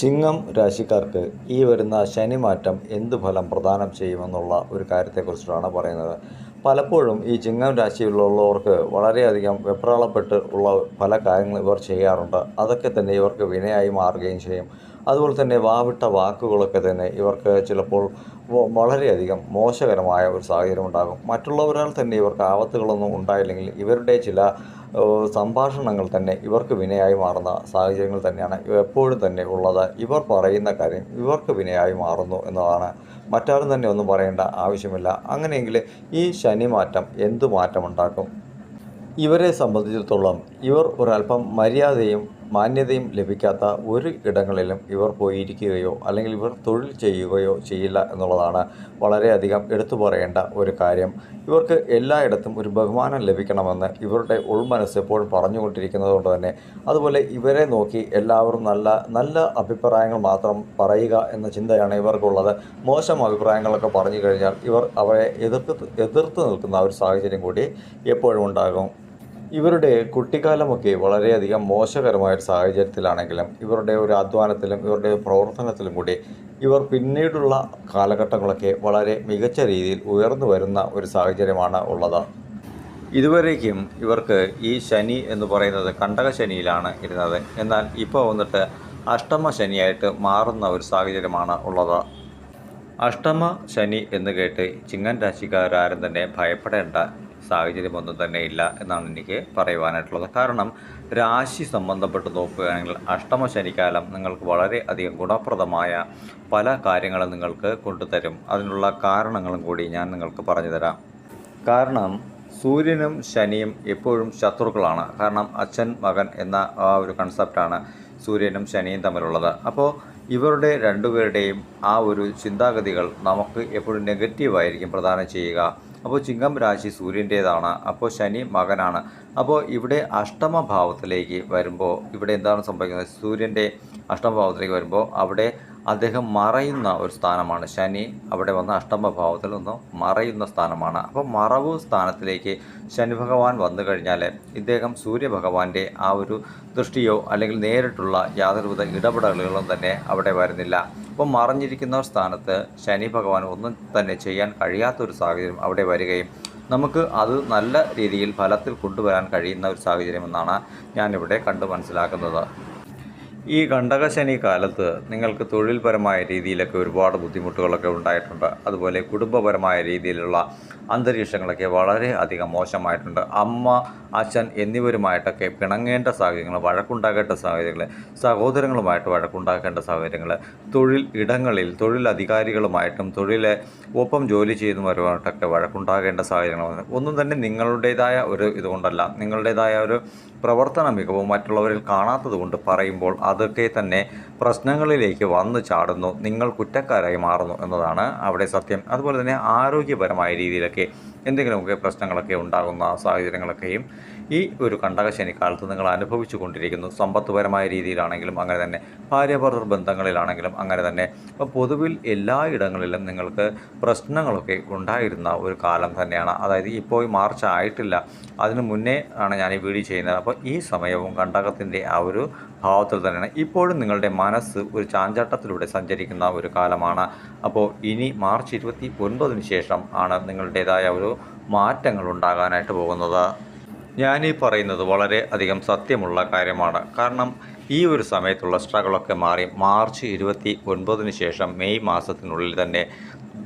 ചിങ്ങം രാശിക്കാർക്ക് ഈ വരുന്ന ശനിമാറ്റം എന്ത് ഫലം പ്രദാനം ചെയ്യുമെന്നുള്ള ഒരു കാര്യത്തെക്കുറിച്ചിട്ടാണ് പറയുന്നത്. പലപ്പോഴും ഈ ചിങ്ങം രാശിയിലുള്ളവർക്ക് വളരെയധികം വെപ്രാളപ്പെട്ട് ഉള്ള പല കാര്യങ്ങളും ഇവർ ചെയ്യാറുണ്ട്. അതൊക്കെ തന്നെ ഇവർക്ക് വിനയായി മാറുകയും ചെയ്യും. അതുപോലെ തന്നെ വാവിട്ട വാക്കുകളൊക്കെ തന്നെ ഇവർക്ക് ചിലപ്പോൾ വളരെയധികം മോശകരമായ ഒരു സാഹചര്യം ഉണ്ടാകും. മറ്റുള്ളവരാൽ തന്നെ ഇവർക്ക് ആപത്തുകളൊന്നും ഉണ്ടായില്ലെങ്കിൽ ഇവരുടെ ചില സംഭാഷണങ്ങൾ തന്നെ ഇവർക്ക് വിനയായി മാറുന്ന സാഹചര്യങ്ങൾ തന്നെയാണ് എപ്പോഴും തന്നെ ഉള്ളത്. ഇവർ പറയുന്ന കാര്യം ഇവർക്ക് വിനയായി മാറുന്നു എന്നതാണ്. മറ്റാരും തന്നെ ഒന്നും പറയേണ്ട ആവശ്യമില്ല. അങ്ങനെയെങ്കിൽ ഈ ശനി മാറ്റം എന്തു മാറ്റമുണ്ടാക്കും? ഇവരെ സംബന്ധിച്ചിടത്തോളം ഇവർ ഒരല്പം മര്യാദയും മാന്യതയും ലഭിക്കാത്ത ഒരു ഇടങ്ങളിലും ഇവർ പോയിരിക്കുകയോ അല്ലെങ്കിൽ ഇവർ തൊഴിൽ ചെയ്യുകയോ ചെയ്യില്ല എന്നുള്ളതാണ് വളരെയധികം എടുത്തു പറയേണ്ട ഒരു കാര്യം. ഇവർക്ക് എല്ലായിടത്തും ഒരു ബഹുമാനം ലഭിക്കണമെന്ന് ഇവരുടെ ഉൾമനസ്സ് എപ്പോഴും പറഞ്ഞുകൊണ്ടിരിക്കുന്നത് കൊണ്ട് തന്നെ. അതുപോലെ ഇവരെ നോക്കി എല്ലാവരും നല്ല നല്ല അഭിപ്രായങ്ങൾ മാത്രം പറയുക എന്ന ചിന്തയാണ് ഇവർക്കുള്ളത്. മോശം അഭിപ്രായങ്ങളൊക്കെ പറഞ്ഞു കഴിഞ്ഞാൽ ഇവർ അവരെ എതിർത്ത് എതിർത്ത് നിൽക്കുന്ന ഒരു സാഹചര്യം കൂടി എപ്പോഴും ഉണ്ടാകും. ഇവരുടെ കുട്ടിക്കാലമൊക്കെ വളരെയധികം മോശകരമായ ഒരു സാഹചര്യത്തിലാണെങ്കിലും ഇവരുടെ ഒരു അധ്വാനത്തിലും ഇവരുടെ പ്രവർത്തനത്തിലും കൂടി ഇവർ പിന്നീടുള്ള കാലഘട്ടങ്ങളൊക്കെ വളരെ മികച്ച രീതിയിൽ ഉയർന്നു വരുന്ന ഒരു സാഹചര്യമാണ് ഉള്ളത്. ഇതുവരേക്കും ഇവർക്ക് ഈ ശനി എന്ന് പറയുന്നത് കണ്ടക ശനിയിലാണ് ഇരുന്നത്. എന്നാൽ ഇപ്പോൾ വന്നിട്ട് അഷ്ടമ ശനിയായിട്ട് മാറുന്ന ഒരു സാഹചര്യമാണ് ഉള്ളത്. അഷ്ടമ ശനി എന്ന് കേട്ട് ചിങ്ങൻ രാശിക്കാരും തന്നെ ഭയപ്പെടേണ്ട സാഹചര്യമൊന്നും തന്നെ ഇല്ല എന്നാണ് എനിക്ക് പറയുവാനായിട്ടുള്ളത്. കാരണം രാശി സംബന്ധപ്പെട്ട് നോക്കുകയാണെങ്കിൽ അഷ്ടമ ശനിക്കാലം നിങ്ങൾക്ക് വളരെ അധികം ഗുണപ്രദമായ പല കാര്യങ്ങളും നിങ്ങൾക്ക് കൊണ്ടുതരും. അതിനുള്ള കാരണങ്ങളും കൂടി ഞാൻ നിങ്ങൾക്ക് പറഞ്ഞു തരാം. കാരണം സൂര്യനും ശനിയും എപ്പോഴും ശത്രുക്കളാണ്. കാരണം അച്ഛൻ മകൻ എന്ന ആ ഒരു കൺസെപ്റ്റാണ് സൂര്യനും ശനിയും തമ്മിലുള്ളത്. അപ്പോൾ ഇവരുടെ രണ്ടുപേരുടെയും ആ ഒരു ചിന്താഗതികൾ നമുക്ക് എപ്പോഴും നെഗറ്റീവായിരിക്കും പ്രദാനം ചെയ്യുക. അപ്പോൾ ചിങ്ങം രാശി സൂര്യന്റേതാണ്. അപ്പോൾ ശനി മകനാണ്. അപ്പോൾ ഇവിടെ അഷ്ടമഭാവത്തിലേക്ക് വരുമ്പോൾ ഇവിടെ എന്താണ് സംഭവിക്കുന്നത്? സൂര്യന്റെ അഷ്ടമഭാവത്തിലേക്ക് വരുമ്പോൾ അവിടെ അദ്ദേഹം മറയുന്ന ഒരു സ്ഥാനമാണ്. ശനി അവിടെ വന്ന അഷ്ടമഭാവത്തിൽ നിന്ന് മറയുന്ന സ്ഥാനമാണ്. അപ്പോൾ മറവ് സ്ഥാനത്തിലേക്ക് ശനി ഭഗവാൻ വന്നു കഴിഞ്ഞാൽ ഇദ്ദേഹം സൂര്യഭഗവാന്റെ ആ ഒരു ദൃഷ്ടിയോ അല്ലെങ്കിൽ നേരിട്ടുള്ള യാതൊരുവിധ ഇടപെടലുകളും തന്നെ അവിടെ വരുന്നില്ല. അപ്പോൾ മറഞ്ഞിരിക്കുന്ന സ്ഥാനത്ത് ശനി ഭഗവാൻ ഒന്നും തന്നെ ചെയ്യാൻ കഴിയാത്തൊരു സാഹചര്യം അവിടെ വരികയും നമുക്ക് അത് നല്ല രീതിയിൽ ഫലത്തിൽ കൊണ്ടുവരാൻ കഴിയുന്ന ഒരു സാഹചര്യമെന്നാണ് ഞാനിവിടെ കണ്ടു മനസ്സിലാക്കുന്നത്. ഈ കണ്ടകശനി കാലത്ത് നിങ്ങൾക്ക് തൊഴിൽപരമായ രീതിയിലൊക്കെ ഒരുപാട് ബുദ്ധിമുട്ടുകളൊക്കെ ഉണ്ടായിട്ടുണ്ട്. അതുപോലെ കുടുംബപരമായ രീതിയിലുള്ള അന്തരീക്ഷങ്ങളൊക്കെ വളരെ അധികം മോശമായിട്ടുണ്ട്. അമ്മ അച്ഛൻ എന്നിവരുമായിട്ടൊക്കെ പിണങ്ങേണ്ട സാഹചര്യങ്ങൾ വഴക്കുണ്ടാകേണ്ട സാഹചര്യങ്ങൾ സഹോദരങ്ങളുമായിട്ട് വഴക്കുണ്ടാക്കേണ്ട സാഹചര്യങ്ങൾ തൊഴിൽ ഇടങ്ങളിൽ തൊഴിലധികാരികളുമായിട്ടും തൊഴിലെ ഒപ്പം ജോലി ചെയ്യുന്നവരുമായിട്ടൊക്കെ വഴക്കുണ്ടാകേണ്ട സാഹചര്യങ്ങൾ ഒന്നും തന്നെ നിങ്ങളുടേതായ ഒരു ഇതുകൊണ്ടല്ല. നിങ്ങളുടേതായ ഒരു പ്രവർത്തന മികവ് മറ്റുള്ളവരിൽ കാണാത്തത് കൊണ്ട് പറയുമ്പോൾ അതൊക്കെ തന്നെ പ്രശ്നങ്ങളിലേക്ക് വന്നു ചാടുന്നു. നിങ്ങൾ കുറ്റക്കാരായി മാറുന്നു എന്നതാണ് അവിടെ സത്യം. അതുപോലെ തന്നെ ആരോഗ്യപരമായ രീതിയിലൊക്കെ എന്തെങ്കിലുമൊക്കെ പ്രശ്നങ്ങളൊക്കെ ഉണ്ടാകുന്ന സാഹചര്യങ്ങളൊക്കെയും ഈ ഒരു കണ്ടകശനി കാലത്ത് നിങ്ങൾ അനുഭവിച്ചു കൊണ്ടിരിക്കുന്നു. സമ്പത്തുപരമായ രീതിയിലാണെങ്കിലും അങ്ങനെ തന്നെ ഭാര്യാഭർത്തർ ബന്ധങ്ങളിലാണെങ്കിലും അങ്ങനെ തന്നെ. പൊതുവിൽ എല്ലായിടങ്ങളിലും നിങ്ങൾക്ക് പ്രശ്നങ്ങളൊക്കെ ഉണ്ടായിരുന്ന ഒരു കാലം തന്നെയാണ്. അതായത് ഇപ്പോൾ മാർച്ച് ആയിട്ടില്ല. അതിനു മുന്നേ ആണ് ഞാൻ ഈ വീഡിയോ ചെയ്യുന്നത്. അപ്പോൾ ഈ സമയവും കണ്ടകത്തിന്റെ ആ ഒരു ഭാവത്തിൽ തന്നെയാണ്. ഇപ്പോഴും നിങ്ങളുടെ മനസ്സ് ഒരു ചാഞ്ചാട്ടത്തിലൂടെ സഞ്ചരിക്കുന്ന ഒരു കാലമാണ്. അപ്പോൾ ഇനി മാർച്ച് ഇരുപത്തി ഒൻപതിന് ശേഷം ആണ് നിങ്ങളുടേതായ ഒരു മാറ്റങ്ങൾ ഉണ്ടാകാനായിട്ട് പോകുന്നത്. ഞാനീ പറയുന്നത് വളരെ അധികം സത്യമുള്ള കാര്യമാണ്. കാരണം ഈ ഒരു സമയത്തുള്ള സ്ട്രഗിളൊക്കെ മാറി മാർച്ച് ഇരുപത്തി ഒൻപതിന് ശേഷം മെയ് മാസത്തിനുള്ളിൽ തന്നെ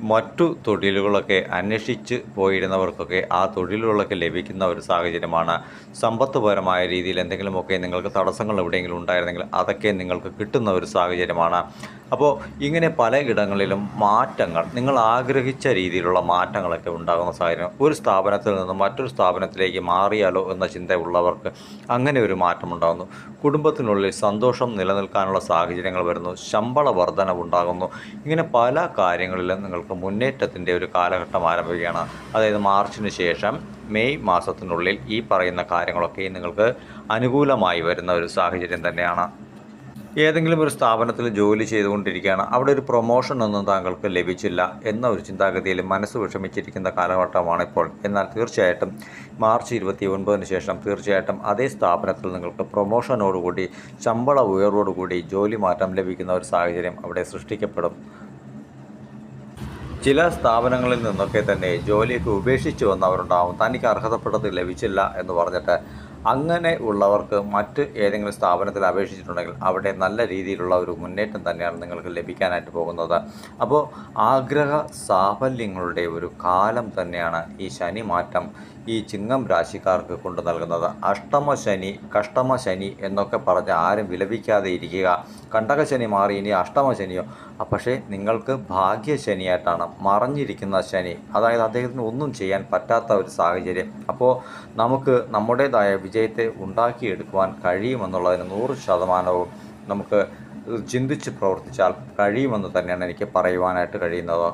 മറ്റു തൊഴിലുകളൊക്കെ അന്വേഷിച്ച് പോയിരുന്നവർക്കൊക്കെ ആ തൊഴിലുകളൊക്കെ ലഭിക്കുന്ന ഒരു സാഹചര്യമാണ്. സമ്പത്തുപരമായ രീതിയിൽ എന്തെങ്കിലുമൊക്കെ നിങ്ങൾക്ക് തടസ്സങ്ങൾ എവിടെയെങ്കിലും ഉണ്ടായിരുന്നെങ്കിൽ അതൊക്കെ നിങ്ങൾക്ക് കിട്ടുന്ന ഒരു സാഹചര്യമാണ്. അപ്പോൾ ഇങ്ങനെ പലയിടങ്ങളിലും മാറ്റങ്ങൾ നിങ്ങൾ ആഗ്രഹിച്ച രീതിയിലുള്ള മാറ്റങ്ങളൊക്കെ ഉണ്ടാകുന്ന സാഹചര്യം. ഒരു സ്ഥാപനത്തിൽ നിന്ന് മറ്റൊരു സ്ഥാപനത്തിലേക്ക് മാറിയാലോ എന്ന ചിന്തയുള്ളവർക്ക് അങ്ങനെ ഒരു മാറ്റം ഉണ്ടാകുന്നു. കുടുംബത്തിനുള്ളിൽ സന്തോഷം നിലനിൽക്കാനുള്ള സാഹചര്യങ്ങൾ വരുന്നു. ശമ്പള വർധനവുണ്ടാകുന്നു. ഇങ്ങനെ പല കാര്യങ്ങളിലും നിങ്ങൾക്ക് മുന്നേറ്റത്തിന്റെ ഒരു കാലഘട്ടം ആരംഭിക്കുകയാണ്. അതായത് മാർച്ചിന് ശേഷം മെയ് മാസത്തിനുള്ളിൽ ഈ പറയുന്ന കാര്യങ്ങളൊക്കെ നിങ്ങൾക്ക് അനുകൂലമായി വരുന്ന ഒരു സാഹചര്യം തന്നെയാണ്. ഏതെങ്കിലും ഒരു സ്ഥാപനത്തിൽ ജോലി ചെയ്തുകൊണ്ടിരിക്കുകയാണ്. അവിടെ ഒരു പ്രൊമോഷൻ ഒന്നും താങ്കൾക്ക് ലഭിച്ചില്ല എന്ന ഒരു ചിന്താഗതിയിൽ മനസ്സ് വിഷമിച്ചിരിക്കുന്ന കാലഘട്ടമാണ് ഇപ്പോൾ. എന്നാൽ തീർച്ചയായിട്ടും മാർച്ച് ഇരുപത്തി ഒൻപതിന് ശേഷം തീർച്ചയായിട്ടും അതേ സ്ഥാപനത്തിൽ നിങ്ങൾക്ക് പ്രൊമോഷനോടുകൂടി ശമ്പള ഉയർവോടുകൂടി ജോലി മാറ്റം ലഭിക്കുന്ന ഒരു സാഹചര്യം അവിടെ സൃഷ്ടിക്കപ്പെടും. ചില സ്ഥാപനങ്ങളിൽ നിന്നൊക്കെ തന്നെ ജോലിയൊക്കെ ഉപേക്ഷിച്ച് വന്നവരുണ്ടാവും. തനിക്ക് അർഹതപ്പെട്ടത് ലഭിച്ചില്ല എന്ന് പറഞ്ഞിട്ട് അങ്ങനെ ഉള്ളവർക്ക് മറ്റ് ഏതെങ്കിലും സ്ഥാപനത്തിൽ അപേക്ഷിച്ചിട്ടുണ്ടെങ്കിൽ അവിടെ നല്ല രീതിയിലുള്ള ഒരു മുന്നേറ്റം തന്നെയാണ് നിങ്ങൾക്ക് ലഭിക്കാനായിട്ട് പോകുന്നത്. അപ്പോൾ ആഗ്രഹ സാഫല്യങ്ങളുടെ ഒരു കാലം തന്നെയാണ് ഈ ശനി മാറ്റം ഈ ചിങ്ങം രാശിക്കാർക്ക് കൊണ്ടു നൽകുന്നത്. അഷ്ടമ ശനി കഷ്ടമ ശനി എന്നൊക്കെ പറഞ്ഞ് ആരും വിലപിക്കാതെ ഇരിക്കുക. കണ്ടക ശനി മാറി ഇനി അഷ്ടമ ശനിയോ. പക്ഷേ നിങ്ങൾക്ക് ഭാഗ്യശനിയായിട്ടാണ് മറഞ്ഞിരിക്കുന്ന ശനി. അതായത് അദ്ദേഹത്തിന് ഒന്നും ചെയ്യാൻ പറ്റാത്ത ഒരു സാഹചര്യം. അപ്പോൾ നമുക്ക് നമ്മുടേതായ വിജയത്തെ ഉണ്ടാക്കിയെടുക്കുവാൻ കഴിയുമെന്നുള്ളതിന് നൂറ് ശതമാനവും നമുക്ക് ചിന്തിച്ച് പ്രവർത്തിച്ചാൽ കഴിയുമെന്ന് തന്നെയാണ് എനിക്ക് പറയുവാനായിട്ട് കഴിയുന്നത്.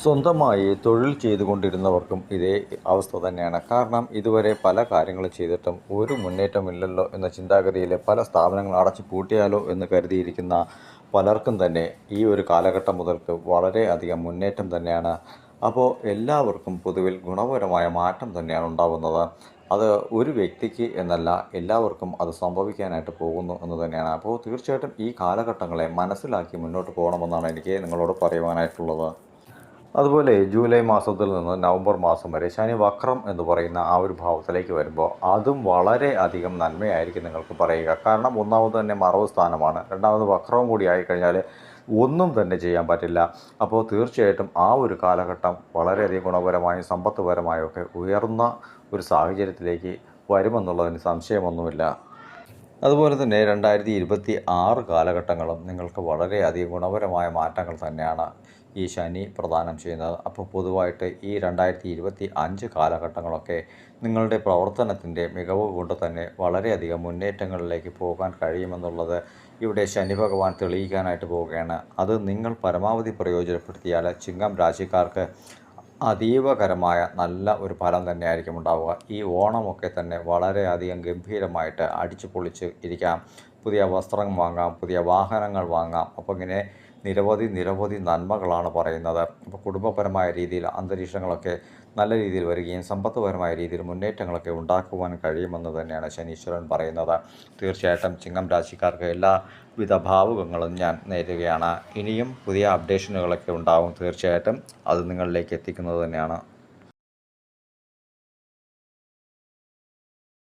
സ്വന്തമായി തൊഴിൽ ചെയ്തുകൊണ്ടിരുന്നവർക്കും ഇതേ അവസ്ഥ തന്നെയാണ്. കാരണം ഇതുവരെ പല കാര്യങ്ങളും ചെയ്തിട്ടും ഒരു മുന്നേറ്റമില്ലല്ലോ എന്ന ചിന്താഗതിയിൽ പല സ്ഥാപനങ്ങൾ അടച്ചു പൂട്ടിയാലോ എന്ന് കരുതിയിരിക്കുന്ന പലർക്കും തന്നെ ഈ ഒരു കാലഘട്ടം മുതൽക്ക് വളരെയധികം മുന്നേറ്റം തന്നെയാണ്. അപ്പോൾ എല്ലാവർക്കും പൊതുവിൽ ഗുണപരമായ മാറ്റം തന്നെയാണ് ഉണ്ടാകുന്നത് അത് ഒരു വ്യക്തിക്ക് എന്നല്ല എല്ലാവർക്കും അത് സംഭവിക്കാനായിട്ട് പോകുന്നു എന്ന് തന്നെയാണ്. അപ്പോൾ തീർച്ചയായിട്ടും ഈ കാലഘട്ടങ്ങളെ മനസ്സിലാക്കി മുന്നോട്ട് പോകണമെന്നാണ് എനിക്ക് നിങ്ങളോട് പറയുവാനായിട്ടുള്ളത്. അതുപോലെ ജൂലൈ മാസത്തിൽ നിന്ന് നവംബർ മാസം വരെ ശനി വക്രം എന്ന് പറയുന്ന ആ ഒരു ഭാവത്തിലേക്ക് വരുമ്പോൾ അതും വളരെ അധികം നന്മയായിരിക്കും നിങ്ങൾക്ക് പറയുക. കാരണം ഒന്നാമത് തന്നെ മറവ് സ്ഥാനമാണ്. രണ്ടാമത് വക്രവും കൂടി ആയിക്കഴിഞ്ഞാൽ ഒന്നും തന്നെ ചെയ്യാൻ പറ്റില്ല. അപ്പോൾ തീർച്ചയായിട്ടും ആ ഒരു കാലഘട്ടം വളരെയധികം ഗുണപരമായും സമ്പത്തുപരമായും ഒക്കെ ഉയർന്ന ഒരു സാഹചര്യത്തിലേക്ക് വരുമെന്നുള്ളതിന് സംശയമൊന്നുമില്ല. അതുപോലെ തന്നെ രണ്ടായിരത്തി ഇരുപത്തി ആറ് കാലഘട്ടങ്ങളും നിങ്ങൾക്ക് വളരെയധികം ഗുണപരമായ മാറ്റങ്ങൾ തന്നെയാണ്. ഈ ശനി പ്രദാനം ചെയ്യുന്നത്. അപ്പോൾ പൊതുവായിട്ട് ഈ രണ്ടായിരത്തി ഇരുപത്തി അഞ്ച് കാലഘട്ടങ്ങളൊക്കെ നിങ്ങളുടെ പ്രവർത്തനത്തിന്റെ മികവ് കൊണ്ട് തന്നെ വളരെയധികം മുന്നേറ്റങ്ങളിലേക്ക് പോകാൻ കഴിയുമെന്നുള്ളത് ഇവിടെ ശനി ഭഗവാൻ തെളിയിക്കാനായിട്ട് പോവുകയാണ്. അത് നിങ്ങൾ പരമാവധി പ്രയോജനപ്പെടുത്തിയാൽ ചിങ്ങം രാശിക്കാർക്ക് അതീവകരമായ നല്ല ഒരു ഫലം തന്നെയായിരിക്കും ഉണ്ടാവുക. ഈ ഓണമൊക്കെ തന്നെ വളരെയധികം ഗംഭീരമായിട്ട് അടിച്ചു പൊളിച്ച് ഇരിക്കാം. പുതിയ വസ്ത്രം വാങ്ങാം പുതിയ വാഹനങ്ങൾ വാങ്ങാം. അപ്പോൾ ഇങ്ങനെ നിരവധി നിരവധി നന്മകളാണ് പറയുന്നത്. അപ്പോൾ കുടുംബപരമായ രീതിയിൽ അന്തരീക്ഷങ്ങളൊക്കെ നല്ല രീതിയിൽ വരികയും സമ്പത്തുപരമായ രീതിയിൽ മുന്നേറ്റങ്ങളൊക്കെ ഉണ്ടാക്കുവാൻ കഴിയുമെന്ന് തന്നെയാണ് ശനീശ്വരൻ പറയുന്നത്. തീർച്ചയായിട്ടും ചിങ്ങം രാശിക്കാർക്ക് എല്ലാവിധ ഭാവുകങ്ങളും ഞാൻ നേരുകയാണ്. ഇനിയും പുതിയ അപ്ഡേഷനുകളൊക്കെ ഉണ്ടാവും. തീർച്ചയായിട്ടും അത് നിങ്ങളിലേക്ക് എത്തിക്കുന്നത് തന്നെയാണ്.